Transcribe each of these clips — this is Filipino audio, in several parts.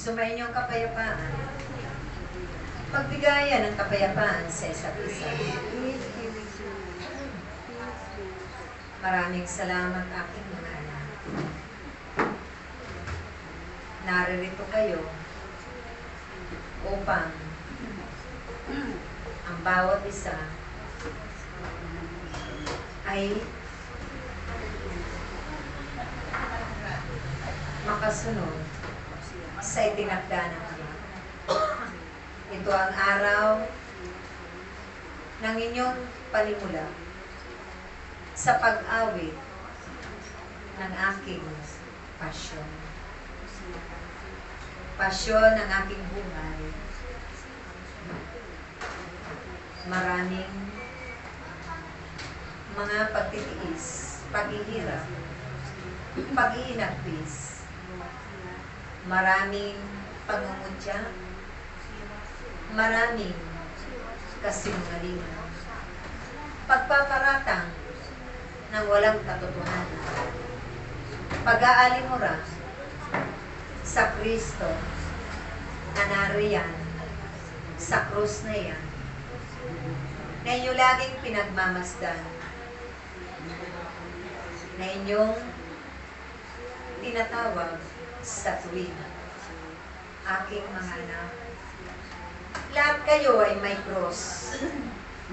Sumainyong kapayapaan. Pagbigayan ng kapayapaan sa isa't isa. Maraming salamat aking mga anak. Naririto kayo upang ang bawat isa ay makasunod sa itinakda ng Ama. Ito ang araw ng inyong panimula sa pag-awit ng aking pasyon. Pasyon ng aking buhay. Maraming mga pagtitiis, paghihirap, pag-iinagpis, maraming pangungutya, maraming kasinungalingan, pagpaparatang ng walang katotohanan, pag-aalimura sa Kristo na nariyan sa krus na yan, na inyo laging pinagmamasdan, na inyong tinatawag sa tuwing aking mga anak. Lahat kayo ay may cross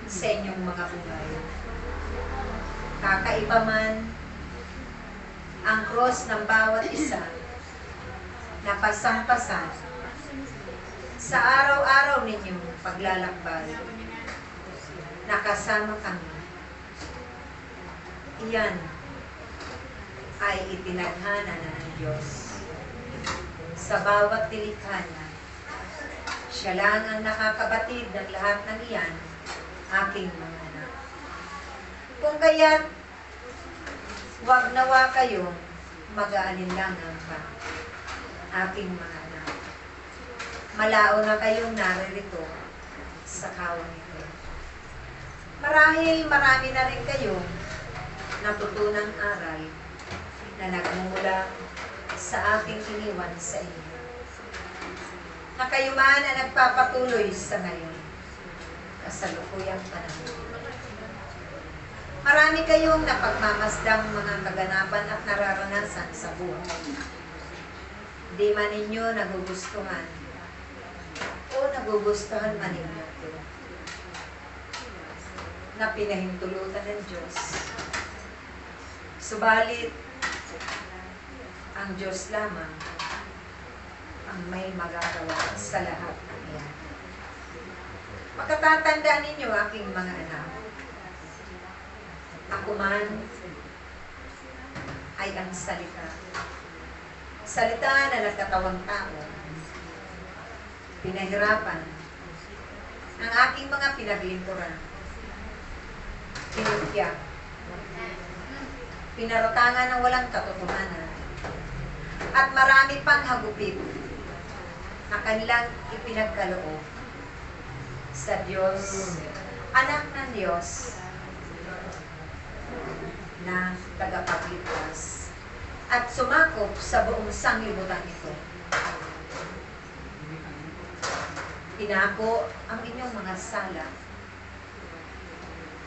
sa inyong mga buhay. Kakaiba man ang cross ng bawat isa na pasampasan sa araw-araw ninyong paglalakbay. Nakasama kami. Iyan ay itinadhana na ng Diyos. Sa bawat tilikana, siya lang ang nakakabatid ng lahat ng iyan, aking mga anak. Kung kaya't, huwag nawa kayong mag-aalinlangan pa, aking mga anak. Malao na kayong naririto sa kawang ito. Marahil marami na rin kayong natutunang aral na nagmumula sa aking iniwan sa inyo. Na kayo man na nagpapatuloy sa ngayon, kasalukuyang panahon. Marami kayong napagmamasdang mga kaganapan at nararanasan sa buhay. Di man ninyo nagugustuhan o nagugustuhan man ninyo ito na pinahintulutan ng Diyos. Subalit, ang Diyos lamang ang may magagawa sa lahat ng iyan. Makatatandaan ninyo aking mga anak. Ako man ay ang salita. Salita na nagkatawang tao. Pinahirapan ang aking mga pinaglinturan. Pinutya. Pinaratangan ng walang katotohanan at marami pang hagupit na kanilang ipinagkaloob sa Diyos, anak ng Diyos, na tagapagligtas at sumakop sa buong sanglibutan ito. Pinako ang inyong mga sala.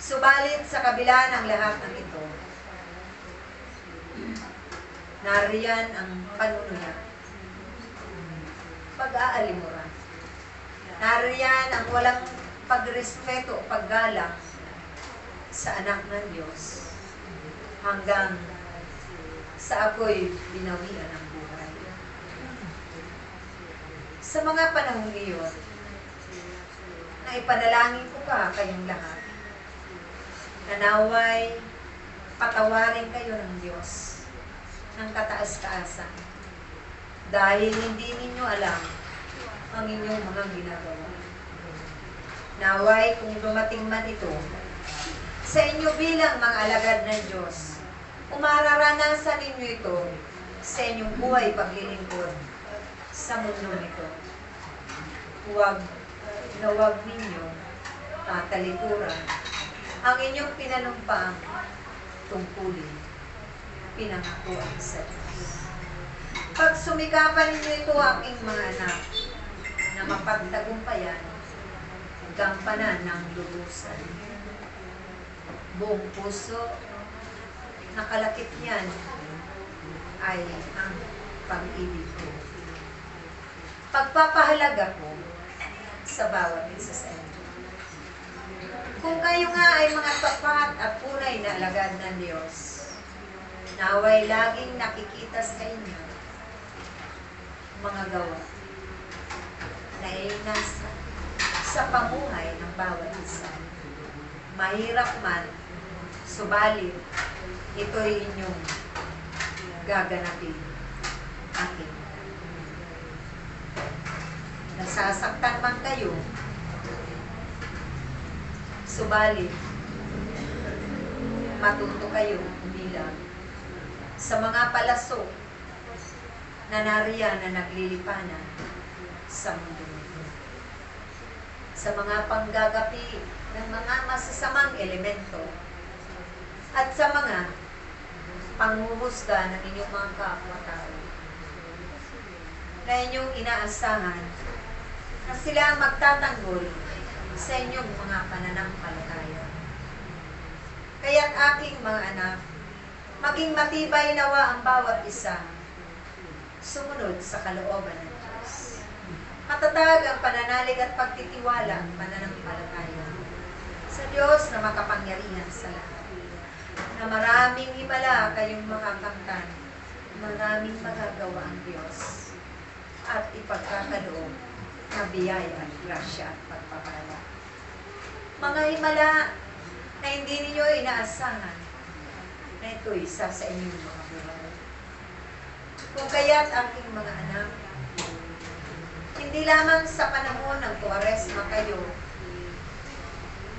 Subalit sa kabila ng lahat ng ito, nariyan ang panunuya, pag-aalimura. Nariyan ang walang pagrespeto o paggalang sa anak ng Diyos hanggang sa ako'y binawian ng buhay. Sa mga panahong iyon, na ipanalangin ko pa kayong lahat, nanaway patawarin kayo ng Diyos ng kataas-taasan dahil hindi ninyo alam ang inyong mga ginagawa. Naway kung dumating man ito sa inyo bilang mga alagad ng Diyos, umararanasan ninyo ito sa inyong buhay paglilingkod sa mundo nito. Huwag na huwag ninyo tatalikuran ang inyong pinanumpang tungkulin pinangakuan sa Diyos. Pag sumikapan ninyo ito aking mga anak, na mapagtagumpayan, gampanan ng lubusan. Buong puso, nakalakip niyan ay ang pag-ibig ko. Pagpapahalaga ko sa bawat isa sa inyo. Kung kayo nga ay mga tapat at tunay na alagad ng Diyos, naway laging nakikita sa inyo mga gawa na nasa sa pamuhay ng bawat isa. Mahirap man, subalit, ito'y inyong gaganapin akin. Nasasaktan man kayo, subalit, matuto kayo umilang sa mga palasok na nariyan na naglilipanan sa mundo. Sa mga panggagapi ng mga masasamang elemento at sa mga panghuhusga ng inyong mga kapwa-tao na inyong inaasahan na sila ang magtatanggol sa inyong mga pananampalataya. Kaya't aking mga anak, maging matibay nawa ang bawat isa sumunod sa kalooban ng Diyos. Matatag ang pananalig at pagtitiwala ang pananampalataya sa Diyos na makapangyarihan sa lahat. Na maraming himala kayong makakamtan, maraming magagawa ang Diyos at ipagkakaloob na biyaya at grasya at pagpapala. Mga himala na hindi ninyo inaasahan na ito'y isa sa inyong mga buhay. Kung kaya't aking mga anak, hindi lamang sa panahon ng Kuwaresma kayo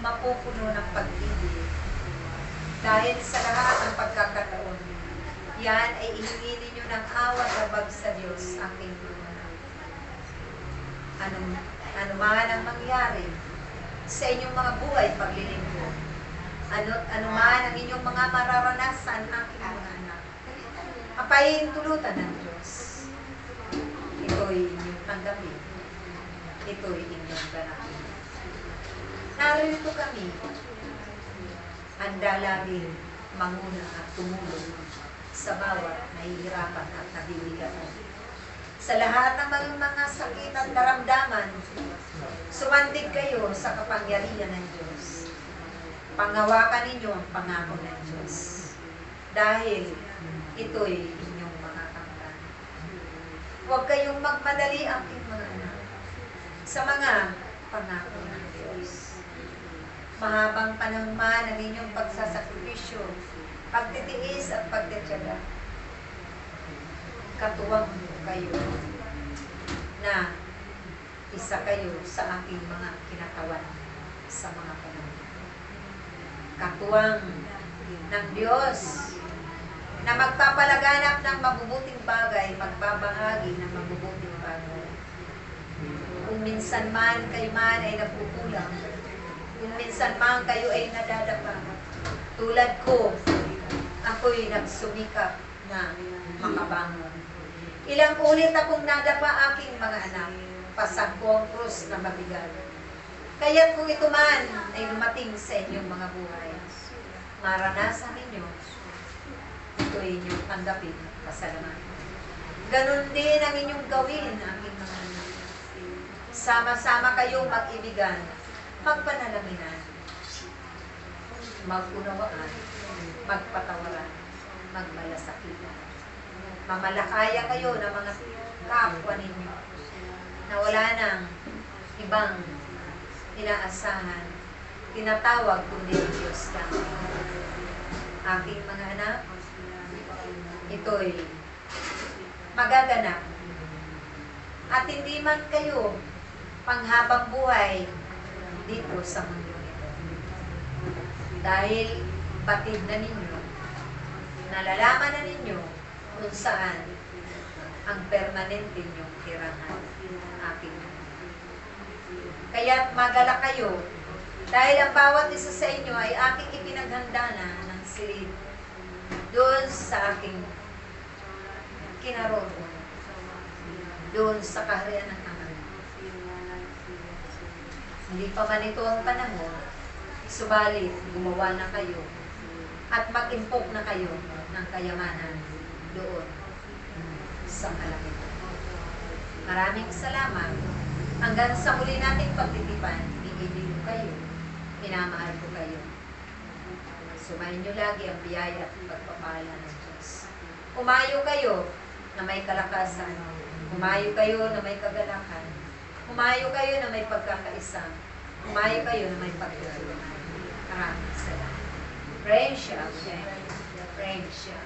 mapupuno ng pag-ibig. Dahil sa lahat ng pagkakataon, yan ay ihingi ninyo ng awa labag sa Diyos, aking mga anak. Anong, ano man ang mangyari sa inyong mga buhay paglilingkod, ano, ano man ang inyong mga mararanasan, aking mga anak, Apahintulutan ng Diyos. Ito'y inyong tanggapin. Ito'y inyong ganapin. Narito kami. Handa laging manguna at tumulong sa bawat nahihirapan at nabibigatan. Sa lahat ng mga, mga sakit at daramdaman, sumandig kayo sa kapangyarihan ng Diyos. Pangawakan ninyo ang pangako ng Diyos. Dahil ito'y inyong makakamtan. Huwag kayong magmadali aking mga anak sa mga pangako ng Diyos. Mahabang panahon ang inyong pagsasakripisyo, pagtitiis at pagtityaga. Katuwang kayo na isa kayo sa aking mga kinatawan sa mga panahon. Katuwang ng Diyos na magpapalaganap ng mabubuting bagay, magbabahagi ng mabubuting bagay. Kung minsan man kayo man ay nagkukulang, kung minsan man kayo ay nadadapa, tulad ko, ako'y nagsumikap na makabangon. Ilang ulit akong nadapa aking mga anak, pasang ko ang krus na mabigat. Kaya kung ito man ay lumating sa inyong mga buhay, maranasan ninyo ito ay inyong tanggapin at pasalamatan. Ganon din ang inyong gawin, aking mga anak. Sama-sama kayong mag-ibigan, magpanalaminan, mag-unawaan, magpatawaran, magmalasakitan. Mamalakaya kayo ng mga kapwa ninyo na wala nang ibang inaasahan, tinatawag kundi ang Diyos lang. Aking mga anak, ito'y magaganap. At hindi man kayo panghabang buhay dito sa mundo nito. Dahil batid na ninyo, nalalaman na ninyo kung saan ang permanente ninyong tirahan aking Kaya't magala kayo dahil ang bawat isa sa inyo ay aking ipinaghanda na ng silid doon sa aking kinaroroonan. doon sa kaharian ng Ama. Hindi pa man ito ang panahon, subalit gumawa na kayo at mag-impok na kayo ng kayamanan doon sa kalangitan. Maraming salamat. Hanggang sa muli nating pagtitipan, iniibig ko kayo, minamahal ko kayo. Sumayin niyo lagi ang biyaya at pagpapala ng Diyos. Umayo kayo na may kalakasan. Umayo kayo na may kagalakan. Umayo kayo na may pagkakaisa. Umayo kayo na may pagtutulungan. Maraming salamat. Friendship. Friendship.